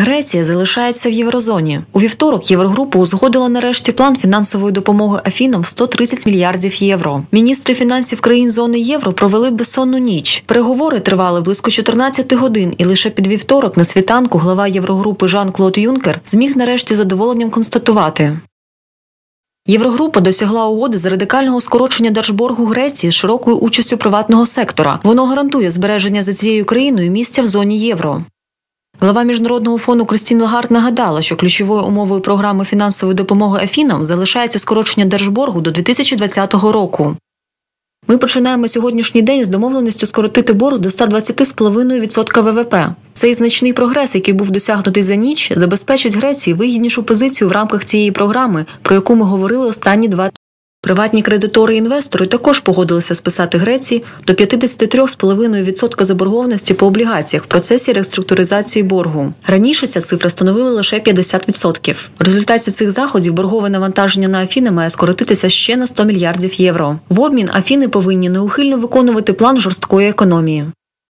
Греція залишається в єврозоні. У вівторок Єврогрупа узгодила нарешті план фінансової допомоги Афінам в 130 мільярдів євро. Міністри фінансів країн зони євро провели безсонну ніч. Переговори тривали близько 14 годин, і лише під вівторок на світанку глава Єврогрупи Жан Клод Юнкер зміг нарешті задоволенням констатувати. Єврогрупа досягла угоди з радикального скорочення держборгу Греції з широкою участю приватного сектора. Воно гарантує збереження за цією країною місця в зоні євро. Глава міжнародного фонду Кристін Лагард нагадала, що ключовою умовою програми фінансової допомоги Афінам залишається скорочення держборгу до 2020 року. Ми починаємо сьогоднішній день з домовленістю скоротити борг до 120,5% ВВП. Цей значний прогрес, який був досягнутий за ніч, забезпечить Греції вигіднішу позицію в рамках цієї програми, про яку ми говорили останні два Приватні кредитори і інвестори також погодилися списати Греції до 53,5% заборгованості по облігаціях в процесі реструктуризації боргу. Раніше ця цифра становила лише 50%. В результаті цих заходів боргове навантаження на Афіни має скоротитися ще на 100 мільярдів євро. В обмін Афіни повинні неухильно виконувати план жорсткої економії.